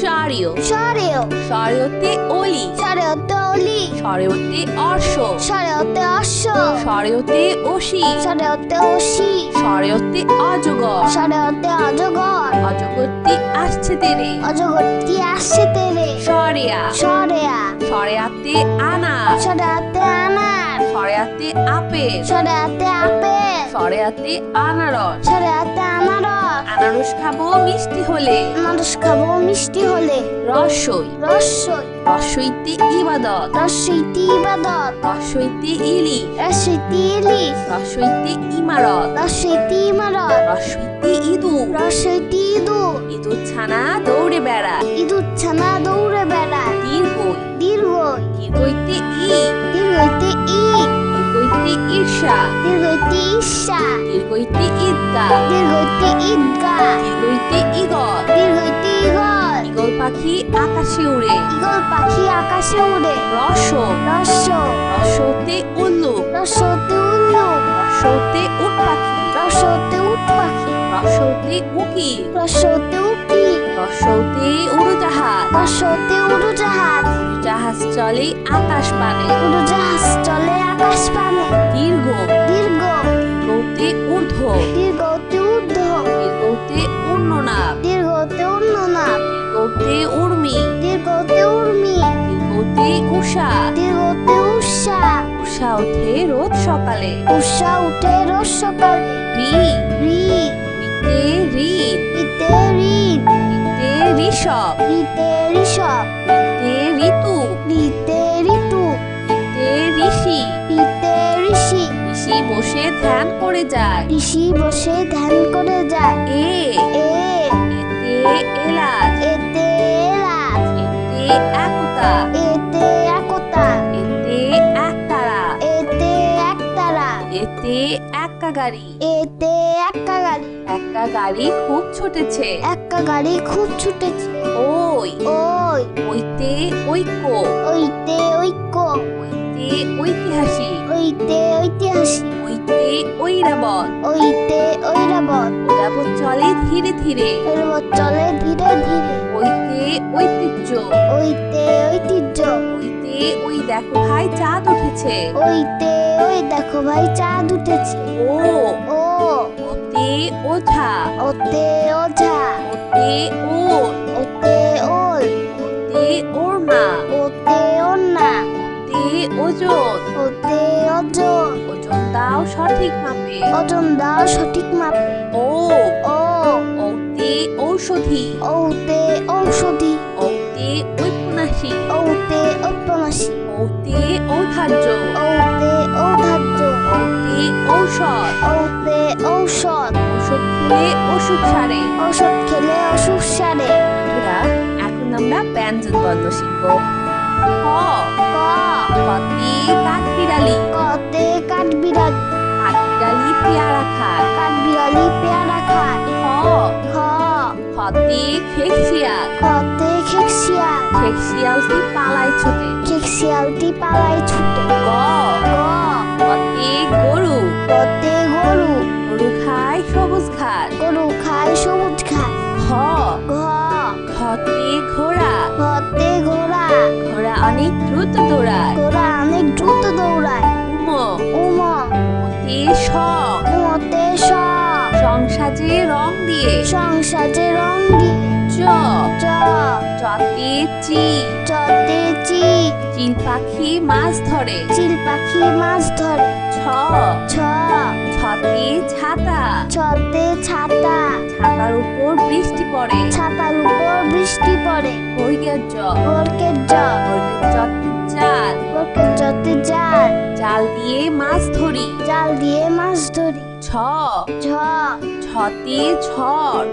সারিও। সরেও। সরেওতে অলি। সরেওতে অলি। সরেওতে অর্শ সরেওতে অশ্ব। সরেওতে অসি সরেওতে অসি সরেওতে অজগর। সরেওতে অজগর। অজগরটি আসছে তেরে। অজগরটি আসছে তেরে। সরেয়া। সরেয়া। সরেয়াতে আনা। সরেয়াতে আনার সরেয়াতে আপেল সরেয়াতে আপেল সরেয়াতে আনারস। সরেয়াতে আনারস। আনারস খাব মিষ্টি হলে। মানুষ খাব মিষ্টি হলে। রসই। রসই। রসইতে ইবাদত। রসইতি ইবাদত। রসইতে ইলি রসইতি ইলিশ। রসইতে ইমারত। রসইতি ইমারত। রসইতে ইঁদুর। রসইতি ইঁদুর। ইঁদুর ছানা দৌড়ে বেড়া ইঁদুর ছানা দৌড়ে বেড়া দীর্ঘইতে ই দীর্ঘইতে ই দীর্ঘইতে ঈর্ষা দীর্ঘইতে ঈর্ষা দীর্ঘইতে ঈদগা। দীর্ঘইতে ঈদগা। দীর্ঘইতে ইগল দীর্ঘইতে ইগল ইগল পাখি আকাশে উড়ে। ইগল পাখি আকাশে উড়ে। রস। রস। রসতে উল্লুক রসতে উল্লুক রসতে উট পাখি। রসতে উট পাখি। রসতে উকি। রসতে উকি উড়োজাহাজ। উড়োজাহাজ। জাহাজ চলে আকাশ পানে উড়োজাহাজ চলে আকাশ পানে দীর্ঘ। দীর্ঘ। দীর্ঘতে ঊর্ধ্ব। দীর্ঘতে ঊর্ধ্ব। দীর্ঘতে উন্ননাভ দীর্ঘতে উন্ননাভ দীর্ঘতে উর্মি। দীর্ঘতে উর্মি। দীর্ঘতে উষা। দীর্ঘতে উষা। উষা ওঠে রোজ সকালে। উষা উঠে ঋষভ রিতে ঋষভ রিতে ঋতু। রিতে ঋতু। রিতে ঋষি। রিতে ঋষি। ঋষি বসে ধ্যান করে যায়। ঋষি বসে ধ্যান করে যায়। এ। এ এতে এলাচ এতে এলাচ এতে একতা। এতে একতা। এতে একতারা। এতে একতারা। এতে একা গাড়ি খুব ছুটেছে। একটা গাড়ি খুব ছুটেছে। ওই। ওই। ওইতে ঐক্য। ওইতে ঐক্য। ওইতে ঐতিহাসিক। ওইতে ঐতিহাসিক। ওইতে ঐরাবত। ওইতে ঐরাবত। ঐরাবত চলে ধীরে ধীরে। ঐরাবত চলে ধীরে ধীরে। ওইতে ঐতিহ্য। ওইতে ঐতিহ্য। ওইতে ওই দেখো ভাই চাঁদ উঠেছে। ওইতে ওই দেখো ভাই চাঁদ উঠেছে। ও। ও। ওঝা। ওতে ওঝা। ওতে ওল ওতে ওল ওতে ওড়না। ওতে ওন্না ওতে ওজন। ওতে ওজন। ওজন দাও সঠিক মাপে। ওজন দাও সঠিক মাপে। ও। ও। ওতে ঔষধি। ওতে ঔষধি। ওতে ঔপন্যাসী ওতে ঔপন্যাসী ওতে ঔধার্য। ওতে ঔধার্য। ওতে ঔষধ। খেলে ওষুধ সারে। ঔষধ খেলে অসুখ সারে। বন্ধুরা এখন আমরা ব্যঞ্জন বর্ণ শিখব। ক ক কতে কাঠবিড়ালি। কতে কাঠবিড়ালি। কাঠবিড়ালি পেয়ারা খায়। কাঠবিড়ালি পেয়ারা খায়। খ খতে খেকশিয়াল। খতে খেকশিয়াল। খেকশিয়ালটি পালায় ছুটে। খেকশিয়ালটি পালায় ছুটে। গ কতে গরু। কতে দৌড়ায়। ঘোড়া অনেক দ্রুত দৌড়ায়। উম। উম। উমতে স সংসাজে রং দিয়ে। সংসাজে রং দিয়ে। চ। চ। চতে চি। চতে চি। চিল পাখি মাছ ধরে। চিল পাখি মাছ ধরে। ছ। ছ। ছতে ছাতা। ছতে ছাতা। ছাতার উপর বৃষ্টি পড়ে। ছাতার উপর বৃষ্টি পড়ে। বৈগের জ। বরকের জল বৈগের জাল দিয়ে মাছ ধরি। ছ। ঝ। ছতে ঝড়।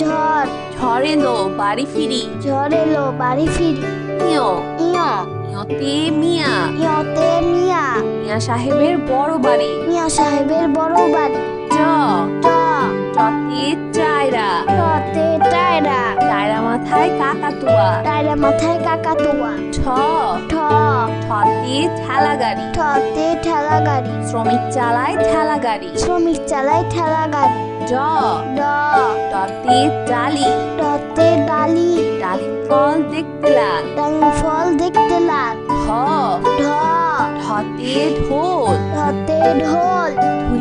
ঝড়। ঝড় এলো বাড়ি ফিরি। ঝড় এলো বাড়ি ফিরি। ইয়। ইয়। ইয়তে মিয়া। ইয়তে মিয়া। মিয়া সাহেবের বড় বাড়ি। মিয়া সাহেবের বড় বাড়ি। চতে চায়রা। টতে টায়রা চায়রা মাথায় কাকাতুয়া। টায়রা মাথায় কাকাতুয়া। ছ ঠ। ঠতে ঠেলা গাড়ি ঠতে ঠেলা গাড়ি শ্রমিক চালায় ঠেলা গাড়ি শ্রমিক চালায় ঠেলা গাড়ি ড। ড। ডতে ডালি। টতে ডালি। ডালিম ফল দেখতে লাল। ডালিম ফল দেখতে লাল। ঢ। ঢ। ঢতে ঢোল। ঢতে ঢোল।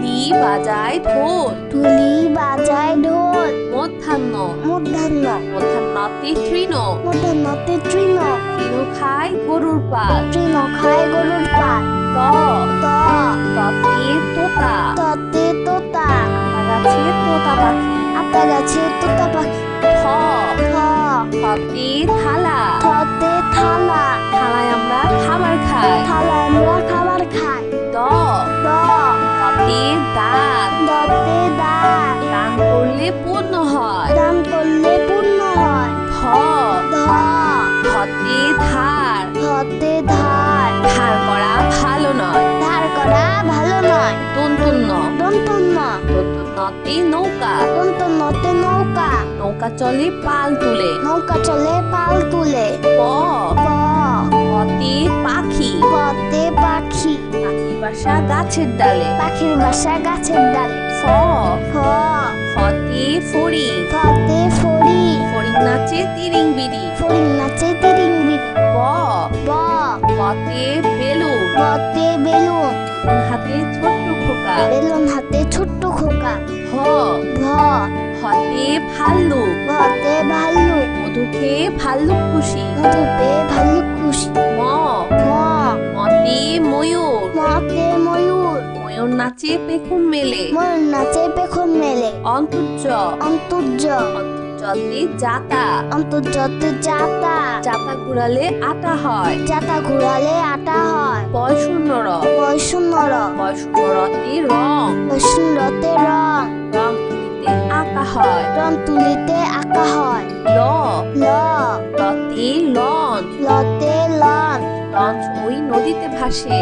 ধুলি বাজায় ঢোল। ঢুলি বাজায় ঢোল। মধ্যাহ্ন। মধ্যাহ্ন। মধ্যাহ্নতে তৃণ। মধ্যাহ্নতে তৃণ। তৃণ খায় গরুর পাল তৃণ খায় গরুর পাল ত। ততে তোতা। ততে তোতা। আতা গাছে তোতা পাখি। আতা গাছে তোতা পাখি। থ। থতে থালা। থতে থালা। থালায় আমরা খাবার খাই। থালা আমরা খাবার খাই। দতে দাঁত দান করলে পূর্ণ হয়। দান করলে পূর্ণ হয়। ধ। ধ। ধতে ধার। ধতে ধার। ধার করা ভালো নয়। ধার করা ভালো নয়। তন্তুন্ন দন্তন্য তন্তুন্নতে নৌকা। দন্তন্যতে নৌকা। নৌকা চলে পাল তুলে। নৌকা চলে পাল তুলে। প। প। বাসা গাছের ডালে। পাখির বাসা গাছের ডালে। ফ ফ ফতে ফড়িং। ফতে ফড়ি। ফড়িং নাচে তিরিং বিড়ি। ফড়িং নাচে তিরিং বিড়ি। ব ব। পতে বেলুন। বতে বেলুন। হাতে ছোট্ট খোকা। বেলুন হাতে ছোট্ট খোকা। হ ভ হতে ভাল্লুক। ভতে ভাল্লুক। খেয়ে ভাল্লুক খুশি। পেয়ে ভাল্লুক খুশি। ম। ম। মতে ময়ূর। মতে ময়ূর। ময়ূর নাচে পেখম মেলে। ময়ূর নাচে পেখন মেলে। অন্তর্য অন্তর্য অন্তর্যতে জাতা অন্তর্যতে যাতা। চাপা ঘুরালে আটা হয়। যাতা ঘুরালে আটা হয়। বয় শূন্য র। বৈষণ্যর বয় শূন্য রতে রং। বৈষণ্যতে রং। রং তুলিতে আঁকা হয়। রং তুলিতে আঁকা হয়। ল। ল। লতে লঞ্চ লতে লঞ্চ লঞ্চ ওই নদীতে ভাসে।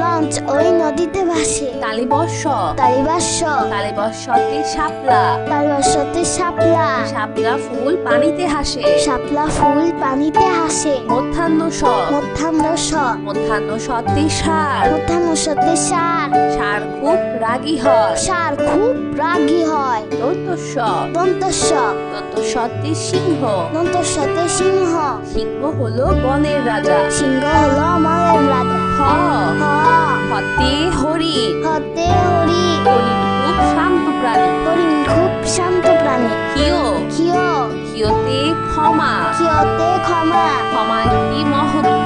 লঞ্চ ওই নদীতে ভাসে। তালিবর্ষ তালিবাস্য তালিবর্ষতে শাপলা। তালিবাস্যতে শাপলা। শাপলা ফুল পানিতে হাসে শাপলা ফুল পানিতে হাসে মধ্যাহ্ন স মধ্যাহ্ন স মধ্যাহ্ন সতে সার। মধ্যাহ্ন সতে সার। সার খুব রাগী হয়। সার খুব রাগী হয়। দন্তস্ব। দন্তস্য দন্তস্বতে সিংহ। দন্তস্যতে সিংহ। সিংহ হলো বনের রাজা। সিংহ হলো আমাদের রাজা। হ হতে হরিণ হতে হরি। হরিণ খুব শান্ত প্রাণী। হরিণ খুব শান্ত প্রাণী। হিয় ক্ষিয় হিয়তে ক্ষমা। ক্ষিয়তে ক্ষমা। ক্ষমা কি মহৎ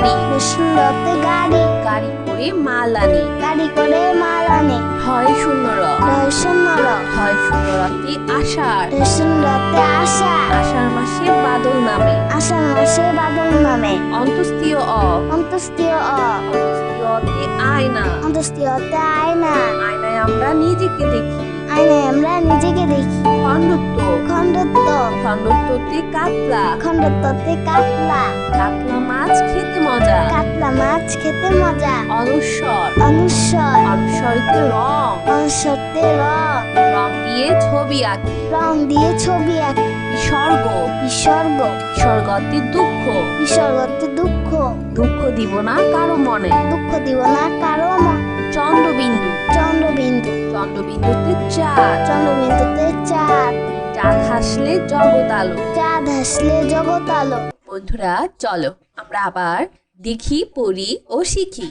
রতি গাড়ি। সুন্দরতে গাড়ি। গাড়ি করে মাল আনি। গাড়ি করে মাল আনে। হয় শূন্য র দর্শন্যর হয় শূন্য রতি আষাঢ়। দর্শনরতে আশা আষাঢ়। মাসে বাদল নামে। আষাঢ় মাসে বাদল নামে। অন্তস্তীয় অ। অন্তস্তীয় অ। অন্তস্তীয়তে আয়না। অন্তস্তীয়তে আয়না। আয়নায় আমরা নিজেকে দেখি। আয়নায় আমরা নিজেকে দেখি। খণ্ডত্ব। খণ্ডত্ব। খণ্ডত্বতে কাতলা। খণ্ডত্বতে কাতলা। কাতলা মাছ খেতে মজা। কাতলা মাছ খেতে মজা। অনুস্বর অনুস্বর অনুস্বরিতে রং। অনুস্বরতে রং। রং দিয়ে ছবি আঁকি। রং দিয়ে ছবি আঁকি। বিসর্গ। বিসর্গ। বিসর্গতে দুঃখ। বিসর্গতে দুঃখ। দুঃখ দিব না কারও মনে। দুঃখ দিব না কারও মনে। চন্দ্রবিন্দু। চন্দ্রবিন্দু। চন্দ্রবিন্দুতে চাঁদ। চন্দ্রবিন্দুতে চাঁদ। চাঁদ হাসলে জগৎ আলো। চাঁদ হাসলে জগৎ আলো। বন্ধুরা চলো। আমরা আবার দেখি পড়ি ও শিখি।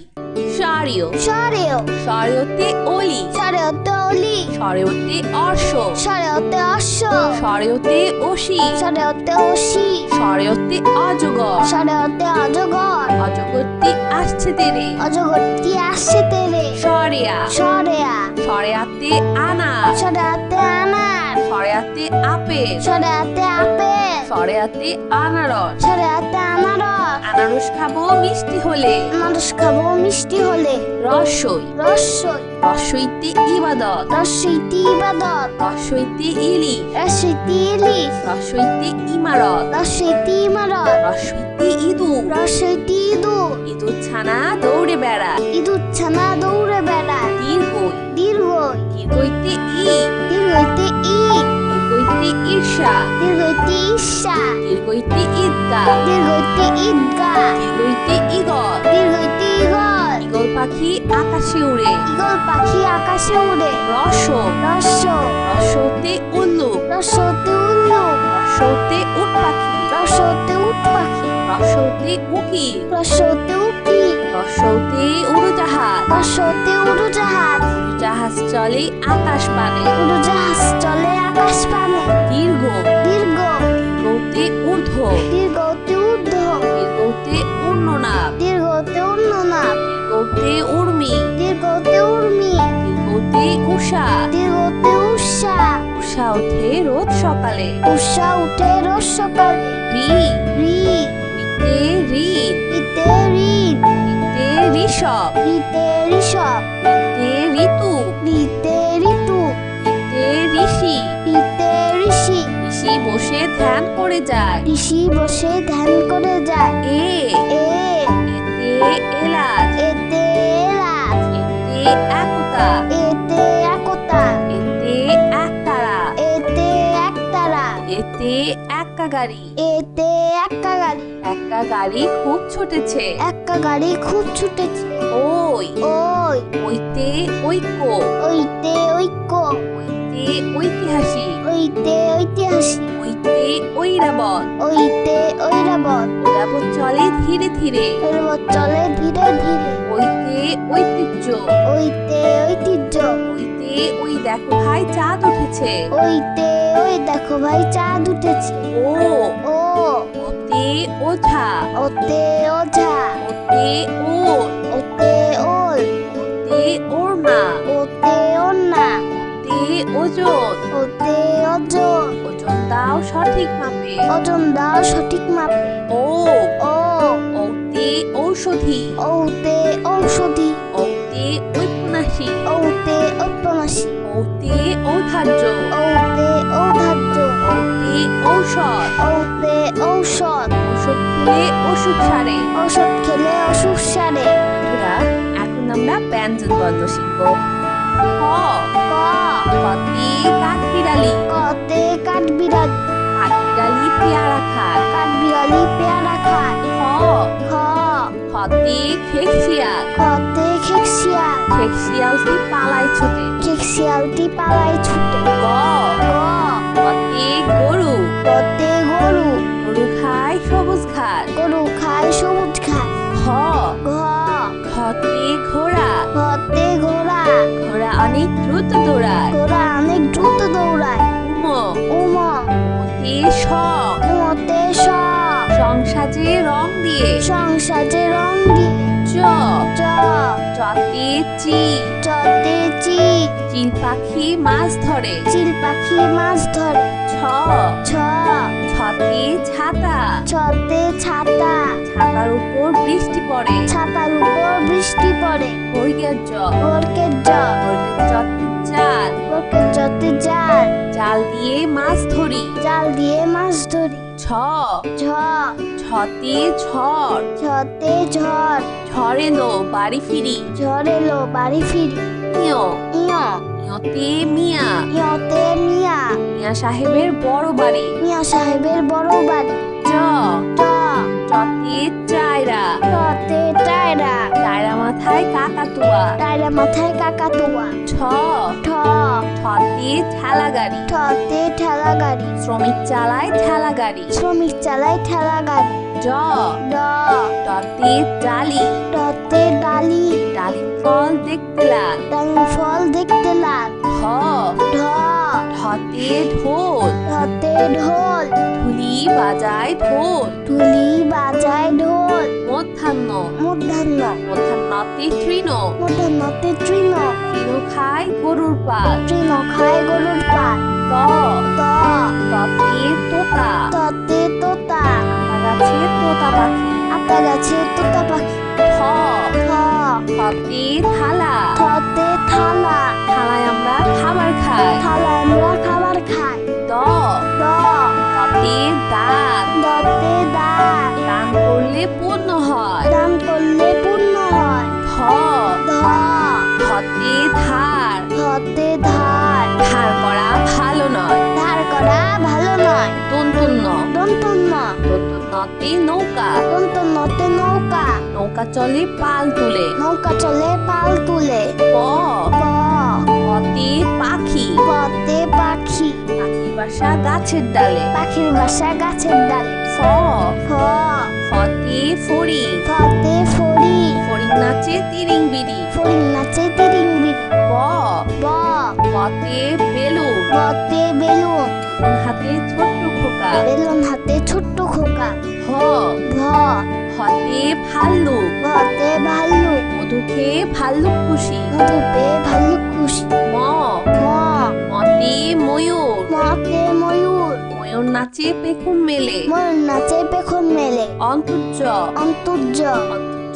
সারিও সরেও সরেওতে অলি। সরেওতে অলি। সরেওতে অর্শ সরেওতে অশ্ব। সরেওতে অসি। সরেওতে অসি। সরেওতে অজগর। সরেওতে অজগর। অজগরটি আসছে তেরে। অজগরটি আসছে তেরে। সরেয়া। সরেয়া। সরেয়াতে আনা। সরেয়াতে সরেয়াতে আপেল সরেয়াতে আপেল সরেয়াতে আনারস। সরেয়াতে আনারস। আনারস খাব মিষ্টি হলে। আনারস খাব মিষ্টি হলে। রসই। রসই। রসইতে ইবাদত। রসইতে ইবাদত। রসইতে ইলিশ রসইতে ইলিশ রসইতে ইমারত। রসইতে ইমারত। রসইতে ইঁদুর। রসইতে ইঁদুর। ছানা দৌড়ে বেড়া ইঁদুর ছানা দৌড়ে বেড়ায়। দীর্ঘই। দীর্ঘই। দীর্ঘইতে ই দীর্ঘইতে দীর্ঘইতে ঈর্ষা দীর্ঘইতে ঈর্ষা দীর্ঘইতে ঈদগা দীর্ঘইতে ঈদগা দীর্ঘইতে ইগল দীর্ঘইতে ইগল ইগল পাখি আকাশে উড়ে। ইগল পাখি আকাশে উড়ে। রস। রস রসতে উল্লুক রসতে উল্লুক রসতে উট পাখি রসতে উট পাখি রসতে উকি রসতে উকি রসতে উড়োজাহাজ রসতে উড়োজাহাজ জাহাজ চলে আকাশ পানে। উড়োজাহাজ চলে আকাশ পানে। দীর্ঘ। দীর্ঘ। দীর্ঘতে ঊর্ধ্ব। দীর্ঘতে ঊর্ধ্ব। দীর্ঘতে উন্ননাভ দীর্ঘতে উন্ননাভ দীর্ঘতে উর্মি। দীর্ঘতে উর্মি। দীর্ঘতে উষা। দীর্ঘতে উষা। উষা ওঠে রোজ সকালে। উষা উঠে রোজ সকালে। রি। রি। রিতে ঋণ। ইতে ঋণ। রিতে ঋষভ। রিতে ঋষভ। ঋষি বসে ধ্যান করে যায়। এ এ এতে এলাচ। এতে এলাচ। এতে একতা। এতে একতা। এতে একতারা। এতে একতারা। এতে এক্কা গাড়ি এতে এক্কা গাড়ি এক্কা গাড়ি খুব ছুটেছে। এক্কা গাড়ি খুব ছুটেছে। ওই। ওই। ওইতে ঐক্য। ওইতে ঐক্য। ওইতে ঐতিহাসিক। ওইতে ঐতিহাসিক। ওইতে ঐরাবত ওইতে ঐরাবত ঐরাবত চলে ধীরে ধীরে। ঐরাবত চলে ধীরে ধীরে। ওইতে ঐতিহ্য ওইতে ঐতিহ্য ওইতে ওই দেখো ভাই চাঁদ উঠেছে। ওইতে ওই দেখো ভাই চাঁদ উঠেছে। ও। ও। ওতে ওঝা। ওতে ওঝা। ওতে ওর। ওতে ওল ওতে ওতে ওন্না ওতে ওজন। ওতে ওজন। ওজন দাও সঠিক মাপে। ওজন দাও সঠিক মাপে। ও ও। ওতে ঔষধি। ওতে ঔষধি। ওতে ঔপন্যাসিক। ওতে ঔপন্যাসী ওতে ঔধার্য। ওতে ঔধার্য। ওতে ঔষধ। ওতে ঔষধ। ওষুধ খেলে ওষুধ সারে। ওষুধ খেলে অসুখ সারে। এখন আমরা ব্যঞ্জন বর্ণ শিখব। ক ক কতে কাঠবিড়ালি কতে কাঠবিড়ালি। কাঠবিড়ালি পেয়ারা খায় কাঠবিড়ালি পেয়ারা খায় খ খ খতে খেকশিয়াল খতে খেকশিয়াল খেকশিয়ালটি পালায় ছোটে। খেকশিয়ালটি পালায় ছুটে। গ দ্রুত দৌড়ায়। ঘোড়া অনেক দ্রুত দৌড়ায়। উম। উম। মতে স। সংসাজে রং দিয়ে। সংসাজে রং দিয়ে। চ। চ। চতে চি। চতে চি। চিল পাখি মাছ ধরে। চিল পাখি মাছ ধরে। ছ। ছ। ছতে। ছাতা ছতে। ছাতা ছাতার উপর বৃষ্টি পড়ে। ছাতার উপর বৃষ্টি পড়ে। বর্গের জ বরকের জল। বর্গের জাল। বরকের যতে জাল। জাল দিয়ে মাছ ধরি। জাল দিয়ে মাছ ধরি। ছ ঝ। ছতে ঝড়। ছতে ঝড়। ঝড় এলো বাড়ি ফিরি। ঝড় এলো বাড়ি ফিরি। ইয়। ইয়। মিয়া। ইয়তে মিয়া। মিয়া সাহেবের বড় বাড়ি। মিয়া সাহেবের বড় বাড়ি। জ ট চতে চায়রা। টতে টায়রা চায়রা মাথায় কাকাতুয়া। টায়রা মাথায় কাকাতুয়া। ছ। ঠ। ঠতে ঠেলা গাড়ি ঠতে ঠেলা গাড়ি শ্রমিক চালায় ঠেলা গাড়ি শ্রমিক চালায় ঠেলা গাড়ি জ। ড টতে ডালি। টতে ডালি। ডালিম ফল দেখতে লাল। ডালিম ফল দেখতে লাল। ঢ। ঢ। ঢতে ঢোল। ঢতে ঢোল। ঢুলি বাজায় ঢোল। ঢুলি বাজায় ঢোল। মধ্যাহ্ন। মূর্ধন্য মধ্যাহ্নতে তৃণ। মূর্ধন্যতে তৃণ। তৃণ খায় গরুর পাল। তৃণ খায় গরুর পাল। ত। ত। ততে তোতা। ততে গাছে তোতা পাখি আতা গাছে তোতা পাখি থ থ থতে থালা। থতে থালা। থালায় আমরা খাবার খাই। থালা আমরা খাবার খাই। দ দ। ততে দাঁত দতে দাঁত দান করলে পূর্ণ হয়। দান করলে পূর্ণ হয়। ধ ধ ধতে ধার। ধতে ধার। ধার করা ভালো নয়। ধার করা ভালো নয়। তন্তুন্ন দন্তন্য তন্তুন্নতে নৌকা। দন্তন্যতে নৌকা। নৌকা চলে পাল তুলে। নৌকা চলে পাল তুলে। প। প। পতে পাখি। পতে পাখি। পাখি বাসা গাছের ডালে। পাখির বাসা গাছের ডালে। ফ ফ ফতে ফড়িং। ফতে ফড়ি। ফড়িং নাচে তিরিং বিড়ি ফড়িং নাচে তিরিং বিড়ি ব ব পতে বেলু বতে বেলু হাতে খোকা বেলুন হাতে ছোট্ট খোকা। হ। ভ হতে ভাল্লুক। ঘতে ভাল্লুক। মধু খেয়ে ভাল্লুক খুশি। মধু পেয়ে ভাল্লুক খুশি। ম। ম মতে ময়ূর। মতে ময়ূর। ময়ূর নাচে পেখম মেলে। ময়ূর নাচে পেখম মেলে। অন্তর্য। অন্তর্য।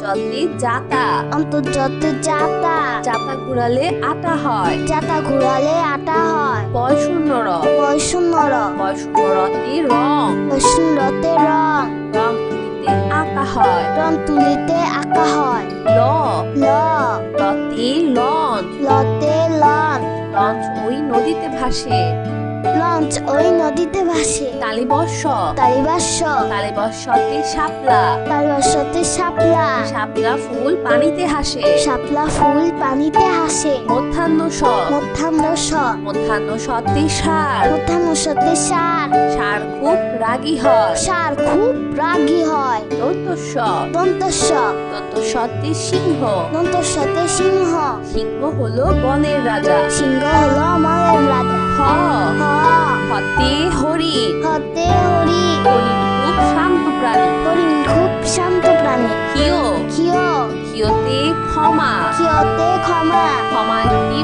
অন্তর্যতে জাতা। অন্তর্যতে জাতা। জাতা ঘুরালে আটা হয়। জাতা ঘুরালে আটা হয়। বয় শূন্য র। বৈষণ্যর বয় শূন্য রতে রং। বৈষণ্যতে রং। রং তুলিতে আঁকা হয়। রং তুলিতে আঁকা হয়। ল। ল। লতে লঞ্চ লতে লন। লঞ্চ ওই নদীতে ভাসে। লঞ্চ ওই নদীতে ভাসে। তালিবর্ষ তালিবাস্য তালিবর্ষতে শাপলা। তালিবাস্যতে শাপলা। শাপলা ফুল পানিতে হাসে শাপলা ফুল পানিতে হাসে মধ্যাহ্ন স মধ্যাহ্ন স মধ্যাহ্ন সতে সার। মধ্যাহ্ন সতে সার। সার খুব রাগী হয়। সার খুব রাগী হয়। দন্তস্ব। দন্তস্য দন্তস্বতে সিংহ। দন্তস্যতে সিংহ। সিংহ হলো বনের রাজা। সিংহ হলো মায়ের রাজা। হতে হরিণ হতে হরি হরিণ খুব শান্ত প্রাণী হরিণ খুব শান্ত প্রাণী হিয় ক্ষিয় হিয়তে ক্ষমা ক্ষিয়তে ক্ষমা ক্ষমা একটি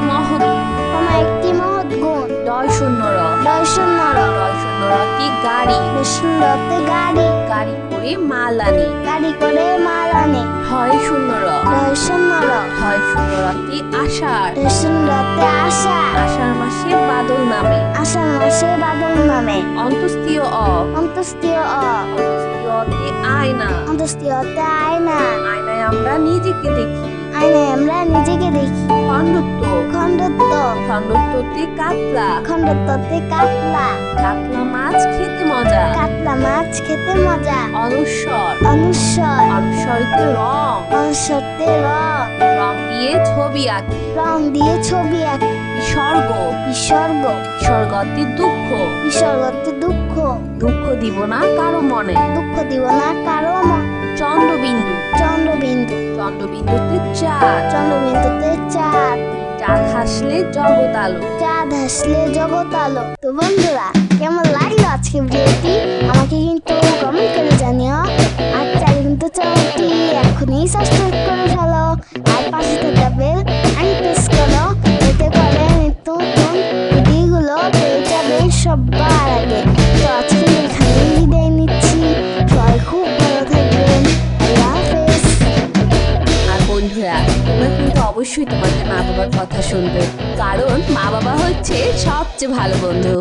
গাড়ি। বিষ্ণুরতে গাড়ি। গাড়ি করে মাল আনি গাড়ি করে মাল আনে হয় শূন্য র দর্শনর হয় শূন্য রটি আষাঢ়। দর্শনরতে আশা আষাঢ়। মাসে বাদল নামে। আষাঢ় মাসে বাদল নামে। অন্তস্তীয় অ। অন্তস্তীয় অ। অন্তস্তীয়তে আয়না। অন্তস্তীয়তে আয়না। আয়নায় আমরা নিজেকে দেখি। আয়নায় আমরা নিজেকে দেখি। খণ্ডত্ব খণ্ডত্ব কাতলা। খণ্ডত্বতে কাতলা। কাতলা মাছ খেতে মজা। কাতলা মাছ খেতে মজা। অনুস্বর অনুস্বর অনুস্বরিতে রং। অনুস্বরতে রং। রং দিয়ে ছবি আঁকি। রং দিয়ে ছবি আঁকি। বিসর্গ। বিসর্গ। বিসর্গতে দুঃখ। বিসর্গতে দুঃখ। দুঃখ দিব না কারও মনে। দুঃখ দিব না কারও মন। চন্দ্রবিন্দু। চন্দ্রবিন্দু। চন্দ্রবিন্দুতে চাঁদ। চন্দ্রবিন্দুতে চাঁদ। চাঁদ হাসলে জগৎ আলো। চাঁদ হাসলে জগৎ আলো। তো বন্ধুরা, কেমন লাগল আজকে ভিডিওটি? আমাকে কিন্তু কমেন্ট করে জানিও। আর চাইলে কিন্তু চ্যানেলটি এখনই সাবস্ক্রাইব করে ফেলো। আর পাশে থাকা বেল অবশ্যই তোমাদের মা বাবার কথা শুনবে। কারণ মা বাবা হচ্ছে সবচেয়ে ভালো বন্ধু।